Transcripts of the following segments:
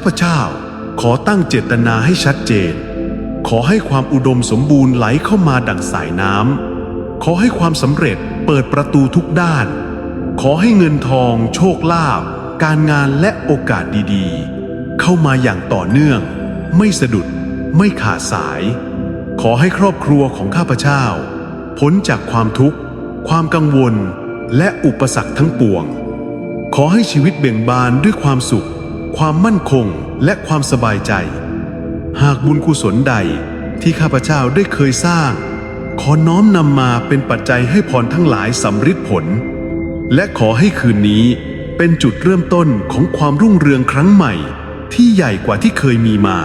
ข้าพเจ้าขอตั้งเจตนาให้ชัดเจน ขอให้ความอุดมสมบูรณ์ไหลเข้ามาดั่งสายน้ำขอให้ความสำเร็จเปิดประตูทุกด้าน ขอให้เงินทอง โชคลาภการงานและโอกาสดีๆ เข้ามาอย่างต่อเนื่อง ไม่สะดุด ไม่ขาดสาย ขอให้ครอบครัวของข้าพเจ้า พ้นจากความทุกข์ ความกังวล และอุปสรรคทั้งปวง ขอให้ชีวิตเบ่งบานด้วยความสุข ความมั่นคงและความสบายใจ หากบุญกุศลใดที่ข้าพเจ้าได้เคยสร้าง ขอน้อมนำมาเป็นปัจจัยให้พรทั้งหลายสำฤทธิ์ผล และขอให้คืนนี้เป็นจุดเริ่มต้นของความรุ่งเรืองครั้งใหม่ ที่ใหญ่กว่าที่เคยมีมา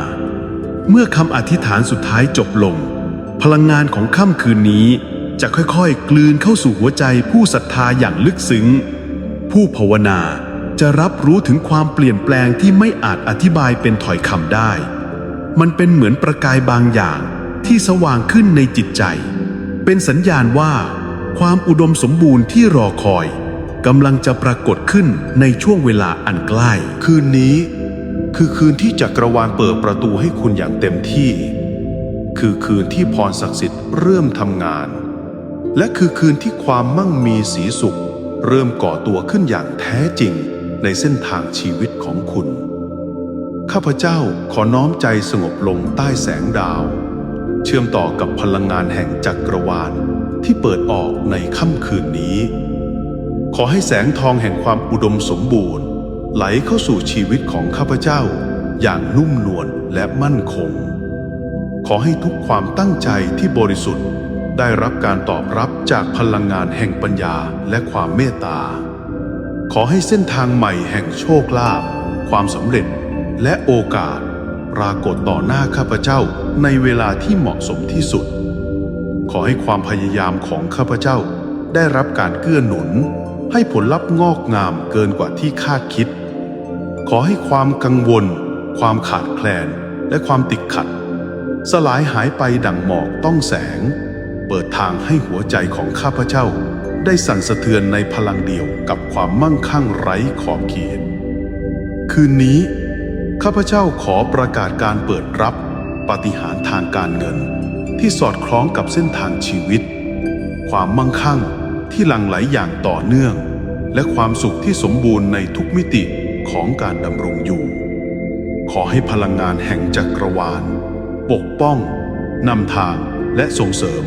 เมื่อคำอธิษฐานสุดท้ายจบลง พลังงานของค่ำคืนนี้จะค่อยๆ กลืนเข้าสู่หัวใจผู้ศรัทธาอย่างลึกซึ้ง ผู้ภาวนา จะรับรู้ถึงความเปลี่ยนแปลงที่ไม่อาจอธิบายเป็นถ้อยคำได้ มันเป็นเหมือนประกายบางอย่างที่สว่างขึ้นในจิตใจ เป็นสัญญาณว่า ความอุดมสมบูรณ์ที่รอคอยกำลังจะปรากฏขึ้นในช่วงเวลาอันใกล้ คืนนี้ คือคืนที่จักรวาลเปิดประตูให้คุณอย่างเต็มที่ คือคืนที่พรศักดิ์สิทธิ์เริ่มทำงาน และคือคืนที่ความมั่งมีสีสุข เริ่มก่อตัวขึ้นอย่างแท้จริง ในเส้นทางชีวิตของคุณ ข้าพเจ้าขอน้อมใจสงบลงใต้แสงดาว เชื่อมต่อกับพลังงานแห่งจักรวาลที่เปิดออกในค่ำคืนนี้ ขอให้แสงทองแห่งความอุดมสมบูรณ์ ไหลเข้าสู่ชีวิตของข้าพเจ้า อย่างนุ่มนวลและมั่นคง ขอให้ทุกความตั้งใจที่บริสุทธิ์ได้รับการตอบรับจากพลังงานแห่งปัญญาและความเมตตา ขอให้เส้นทางใหม่แห่งโชคลาภความสำเร็จและโอกาส ปรากฏต่อหน้าข้าพเจ้าในเวลาที่เหมาะสมที่สุด ขอให้ความพยายามของข้าพเจ้าได้รับการเกื้อหนุน ให้ผลลัพธ์งอกงามเกินกว่าที่คาดคิด ขอให้ความกังวล ความขาดแคลน และความติดขัด สลายหายไปดังหมอกต้องแสง เปิดทางให้หัวใจของข้าพเจ้า ได้สั่นสะเทือนในพลังเดียวกับความมั่งคั่งไร้ขอบเขตคืนนี้ ข้าพเจ้าขอประกาศการเปิดรับปฏิหารทางการเงิน ที่สอดคล้องกับเส้นทางชีวิต ความมั่งคั่งที่หลั่งไหลอย่างต่อเนื่อง และความสุขที่สมบูรณ์ในทุกมิติของการดำรงอยู่ ขอให้พลังงานแห่งจักรวาล ปกป้องนำทางและส่งเสริม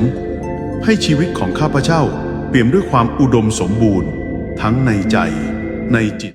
ให้ชีวิตของข้าพเจ้า เปี่ยมด้วยความอุดมสมบูรณ์ ทั้งในใจในจิต